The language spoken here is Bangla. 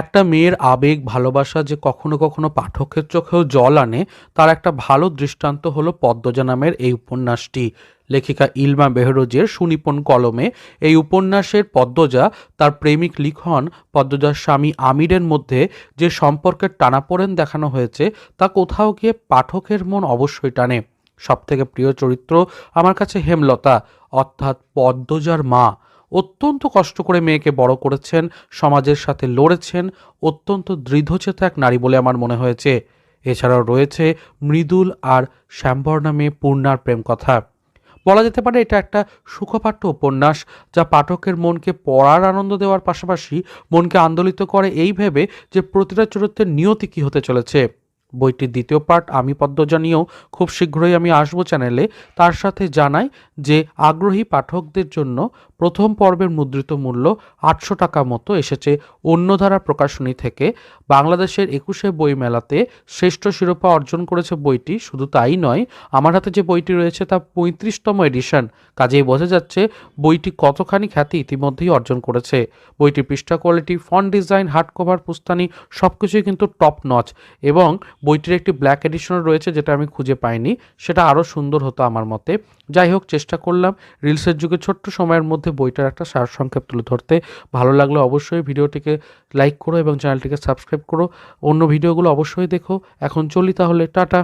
একটা মেয়ের আবেগ, ভালোবাসা যে কখনো কখনো পাঠকের চোখেও জল আনে, তার একটা ভালো দৃষ্টান্ত হলো পদ্মজা নামের এই উপন্যাসটি। লেখিকা ইলমা বেহরোজের সুনিপুণ কলমে এই উপন্যাসের পদ্মজা তার প্রেমিক লিখন, পদ্মজার স্বামী আমিরের মধ্যে যে সম্পর্কের টানাপোড়েন দেখানো হয়েছে, তা কোথাও গিয়ে পাঠকের মন অবশ্যই টানে। সবথেকে প্রিয় চরিত্র আমার কাছে হেমলতা, অর্থাৎ পদ্মজার মা। অত্যন্ত কষ্ট করে মেয়েকে বড় করেছেন, সমাজের সাথে লড়েছেন, অত্যন্ত দৃঢ়চেতা এক নারী বলে আমার মনে হয়েছে। এছাড়াও রয়েছে মৃদুল আর শ্যাম্বর নামে পূর্ণার প্রেম কথা বলা যেতে পারে এটা একটা সুখপাঠ্য উপন্যাস যা পাঠকের মনকে পড়ার আনন্দ দেওয়ার পাশাপাশি মনকে আন্দোলিত করে এই ভেবে যে প্রতিটা চরিত্রের নিয়তি কী হতে চলেছে। বইটির দ্বিতীয় পার্ট আমি পদ্মজা নিয়েও খুব শীঘ্রই আমি আসব চ্যানেলে। তার সাথে জানাই যে আগ্রহী পাঠকদের জন্য প্রথম পর্বের মুদ্রিত মূল্য আটশো টাকা মতো এসেছে অন্যধারা প্রকাশনী থেকে। বাংলাদেশের একুশে বই মেলাতে শ্রেষ্ঠ শিরোপা অর্জন করেছে বইটি। শুধু তাই নয়, আমার হাতে যে বইটি রয়েছে তা পঁয়ত্রিশতম এডিশন। কাজেই বোঝা যাচ্ছে বইটি কতখানি খ্যাতি ইতিমধ্যেই অর্জন করেছে। বইটির পৃষ্ঠা quality, font design, hard cover, পুস্তানি সব কিছুই কিন্তু টপ নচ এবং বইটির একটি ব্ল্যাক এডিশনও রয়েছে, যেটা আমি খুঁজে পাইনি। সেটা আরও সুন্দর হতো আমার মতে। যাই হোক, চেষ্টা করলাম। রিলসের যুগে ছোট্ট সময়ের মধ্যে বইটার একটা সারসংক্ষেপ তুলে ধরতে। ভালো লাগলে অবশ্যই ভিডিওটিকে লাইক করো এবং চ্যানেলটিকে সাবস্ক্রাইব করো। অন্য ভিডিওগুলো অবশ্যই দেখো। এখন চলি তাহলে, টাটা।